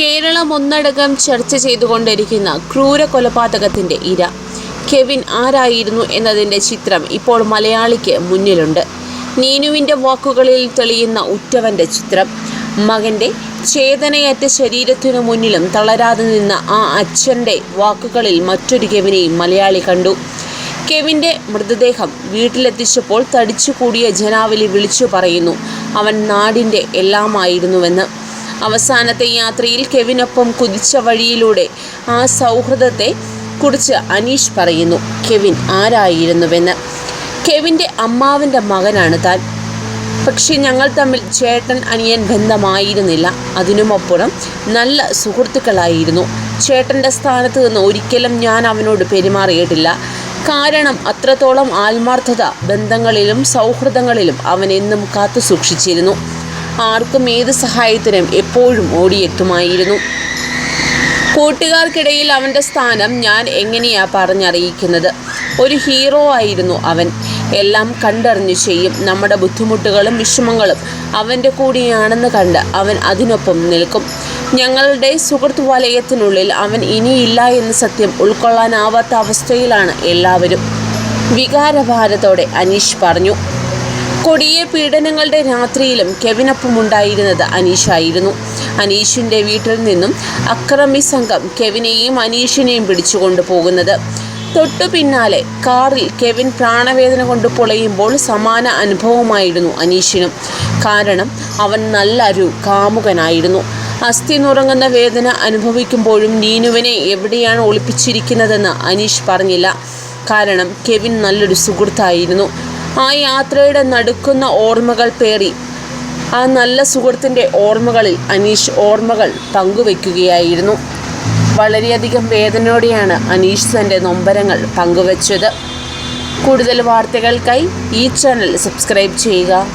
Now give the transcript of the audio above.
കേരളം ഒന്നടങ്കം ചർച്ച ചെയ്തുകൊണ്ടിരിക്കുന്ന ക്രൂര കൊലപാതകത്തിന്റെ ഇര. കെവിൻ ആരായിരുന്നു എന്നതിന്റെ ചിത്രം ഇപ്പോൾ മലയാളിക്ക് മുന്നിലുണ്ട്. നീനുവിന്റെ വാക്കുകളിൽ തെളിയുന്ന ഉറ്റവന്റെ ചിത്രം. മകന്റെ ചേതനയറ്റ ശരീരത്തിനു മുന്നിലും തളരാതെ നിന്ന ആ അച്ഛന്റെ വാക്കുകളിൽ മറ്റൊരു കെവിനെയും മലയാളി കണ്ടു. കെവിന്റെ മൃതദേഹം വീട്ടിലെത്തിച്ചപ്പോൾ തടിച്ചുകൂടിയ ജനാവലി വിളിച്ചു പറയുന്നു. അവൻ നാടിന്റെ എല്ലാമായിരുന്നുവെന്ന്. അവസാനത്തെ യാത്രയിൽ കെവിനൊപ്പം കുതിച്ച വഴിയിലൂടെ ആ സൗഹൃദത്തെ കുറിച്ച് അനീഷ് പറയുന്നു. കെവിൻ ആരായിരുന്നുവെന്ന്. കെവിന്റെ അമ്മാവിന്റെ മകനാണ് താൻ. പക്ഷെ ഞങ്ങൾ തമ്മിൽ ചേട്ടൻ അനിയൻ ബന്ധമായിരുന്നില്ല. അതിനുമപ്പുറം നല്ല സുഹൃത്തുക്കളായിരുന്നു. ചേട്ടന്റെ സ്ഥാനത്ത് നിന്ന് ഒരിക്കലും ഞാൻ അവനോട് പെരുമാറിയിട്ടില്ല. കാരണം അത്രത്തോളം ആത്മാർത്ഥത ബന്ധങ്ങളിലും സൗഹൃദങ്ങളിലും അവൻ എന്നും കാത്തു സൂക്ഷിച്ചിരുന്നു ആർക്കും ഏത് സഹായത്തിനും എപ്പോഴും ഓടിയെത്തുമായിരുന്നു. കൂട്ടുകാർക്കിടയിൽ അവന്റെ സ്ഥാനം ഞാൻ എങ്ങനെയാ പറഞ്ഞറിയിക്കുന്നത്? ഒരു ഹീറോ ആയിരുന്നു അവൻ. എല്ലാം കണ്ടറിഞ്ഞു ചെയ്യും. നമ്മുടെ ബുദ്ധിമുട്ടുകളും വിഷമങ്ങളും അവന്റെ കൂടെയാണെന്ന് കണ്ട് അവൻ അതിനൊപ്പം നിൽക്കും. ഞങ്ങളുടെ സുഹൃത്ത് വലയത്തിനുള്ളിൽ അവൻ ഇനിയില്ല എന്ന സത്യം ഉൾക്കൊള്ളാനാവാത്ത അവസ്ഥയിലാണ് എല്ലാവരും. വികാരഭാരത്തോടെ അനീഷ് പറഞ്ഞു കൊടിയ പീഡനങ്ങളുടെ രാത്രിയിലും കെവിനൊപ്പം ഉണ്ടായിരുന്നത് അനീഷായിരുന്നു. അനീഷിന്റെ വീട്ടിൽ നിന്നും അക്രമി സംഘം കെവിനെയും അനീഷിനെയും പിടിച്ചുകൊണ്ടു പോകുന്നത് തൊട്ടു പിന്നാലെ കാറിൽ കെവിൻ പ്രാണവേദന കൊണ്ട് പൊളയുമ്പോൾ സമാന അനുഭവമായിരുന്നു അനീഷിനും. കാരണം അവൻ നല്ലൊരു കാമുകനായിരുന്നു. അസ്ഥി നുറങ്ങുന്ന വേദന അനുഭവിക്കുമ്പോഴും നീനുവിനെ എവിടെയാണ് ഒളിപ്പിച്ചിരിക്കുന്നതെന്ന് അനീഷ് പറഞ്ഞില്ല. കാരണം കെവിൻ നല്ലൊരു സുഹൃത്തായിരുന്നു. ആ യാത്രയുടെ നടുക്കുന്ന ഓർമ്മകൾ പേറി. ആ നല്ല സുഹൃത്തിന്റെ ഓർമ്മകളിൽ അനീഷ് ഓർമ്മകൾ പങ്കുവെക്കുകയായിരുന്നു. വളരെയധികം വേദനയോടെയാണ് അനീഷ് തന്റെ നൊമ്പരങ്ങൾ പങ്കുവച്ചത്. കൂടുതൽ വാർത്തകൾക്കായി ഈ ചാനൽ സബ്സ്ക്രൈബ് ചെയ്യുക.